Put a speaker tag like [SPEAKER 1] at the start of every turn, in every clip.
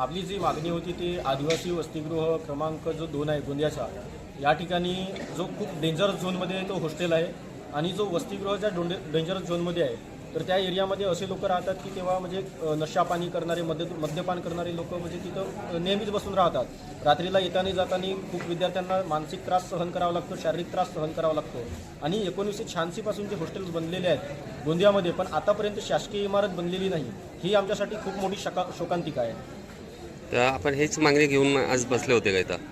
[SPEAKER 1] आपली जी मागणी होती ती आदिवासी वसतिगृह क्रमांक जो दोन आहे गोंदियाचा या ठिकाणी जो खूप डेंजरस झोनमध्ये तो हॉस्टेल आहे आणि जो वसतिगृहाच्या डोंडे डेंजरस झोनमध्ये आहे तर त्या एरियामध्ये असे लोक राहतात की तेव्हा म्हणजे नशापाणी करणारे मद्य मद्यपान करणारे लोक म्हणजे तिथं नेहमीच बसून राहतात. रात्रीला येताना जाताना खूप विद्यार्थ्यांना मानसिक त्रास सहन करावा लागतो शारीरिक त्रास सहन करावा लागतो. आणि एकोणीसशे शहाऐंशीपासून जे हॉस्टेल्स बनलेले आहेत गोंदियामध्ये पण आतापर्यंत शासकीय इमारत बनलेली नाही. ही आमच्यासाठी खूप मोठी शका शोकांतिका आहे.
[SPEAKER 2] तर आपण हेच मागणी घेऊन आज बसले होते का इथं?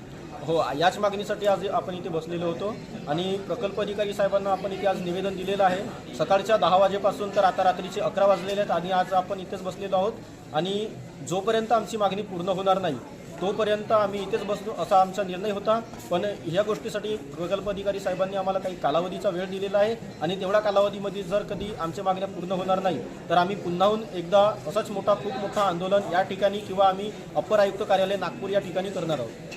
[SPEAKER 1] हो याच मागणीसाठी आज आपण इथे बसलेलो होतो. आणि प्रकल्प अधिकारी साहेबांना आपण इथे आज निवेदन दिलेलं आहे. सकाळच्या दहा वाजेपासून तर आता रात्रीचे अकरा वाजलेले आहेत आणि आज आपण इथेच बसलेलो आहोत. आणि जोपर्यंत आमची मागणी पूर्ण होणार नाही तोपर्यंत आम्ही इथेच बसलो असा आमचा निर्णय होता. पण ह्या गोष्टीसाठी प्रकल्प अधिकारी साहेबांनी आम्हाला काही कालावधीचा वेळ दिलेला आहे. आणि तेवढ्या कालावधीमध्ये जर कधी आमच्या मागण्या पूर्ण होणार नाही तर आम्ही पुन्हाहून एकदा असाच मोठा खूप मोठा आंदोलन या ठिकाणी किंवा आम्ही अप्पर आयुक्त कार्यालय नागपूर या ठिकाणी करणार आहोत.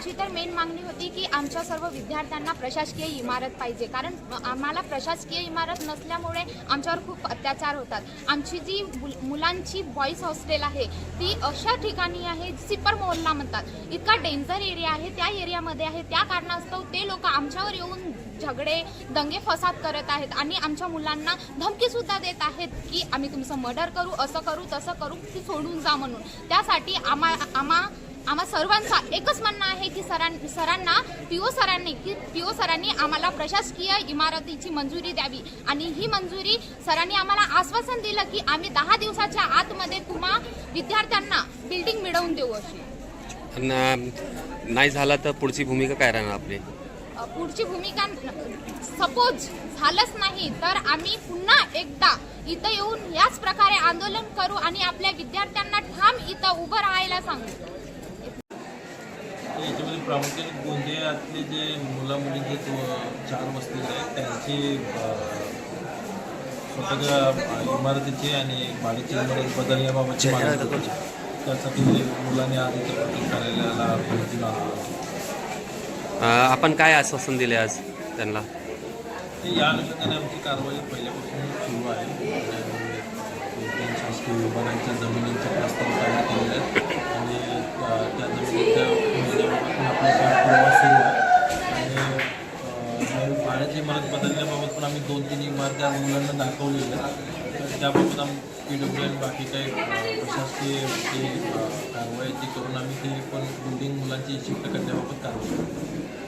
[SPEAKER 3] आमची तर मेन मागणी होती की आमच्या सर्व विद्यार्थ्यांना प्रशासकीय इमारत पाहिजे. कारण आम्हाला प्रशासकीय इमारत नसल्यामुळे आमच्यावर खूप अत्याचार होतात. आमची जी मुलांची बॉईज हॉस्टेल आहे ती अशा ठिकाणी आहे सिपर मोहल्ला म्हणतात. इतका डेंजर एरिया आहे त्या एरियामध्ये आहे. त्या कारणास्तव ते लोक आमच्यावर येऊन झगडे दंगे फसाद करत आहेत आणि आमच्या मुलांना धमकीसुद्धा देत आहेत की आम्ही तुमचं मर्डर करू असं करू तसं करू की सोडून जा म्हणून. त्यासाठी आम्हा आम्हा आम्हा सर्वांचा एकच म्हणणं आहे की सरां सरांना पीओ सरांनी की पीओ सरांनी आम्हाला प्रशासकीय इमारतीची मंजुरी द्यावी. आणि ही मंजुरी सरांनी आम्हाला आश्वासन दिलं की आम्ही दहा दिवसाच्या आतमध्ये तुम्हा विद्यार्थ्यांना बिल्डिंग मिळवून देऊ अशी.
[SPEAKER 2] नाही झाला तर पुढची भूमिका काय राहणार आपली?
[SPEAKER 3] पुढची भूमिका सपोज झालंच नाही तर आम्ही पुन्हा एकदा इथं येऊन याच प्रकारे आंदोलन करू आणि आपल्या विद्यार्थ्यांना ठाम इथं उभं राहायला सांगू.
[SPEAKER 4] प्रामुख्याने गोंदियातले जे मुला मुलींचे जो चार वस्ती आहेत त्यांची स्वतःच्या इमारतीची आणि भाडीची इमारत होती. त्यासाठी मुलांनी प्रकल्प कार्यालयाला
[SPEAKER 2] आपण काय आश्वासन दिले आज त्यांना?
[SPEAKER 4] ते या अनुषंगाने आमची कारवाई पहिल्यापासून सुरू आहे. शासकीय विभागांच्या जमिनींचे प्रस्ताव परत बदलण्याबाबत पण आम्ही दोन तीन इमारती आज मुलांना दाखवलेल्या तर त्याबाबत आम्ही पी डब्ल्यू एन बाकी काही प्रशासकीय जे कारवाई ती करून आम्ही ते पण बिल्डिंग मुलांची शिफ्ट करण्याबाबत कारवाई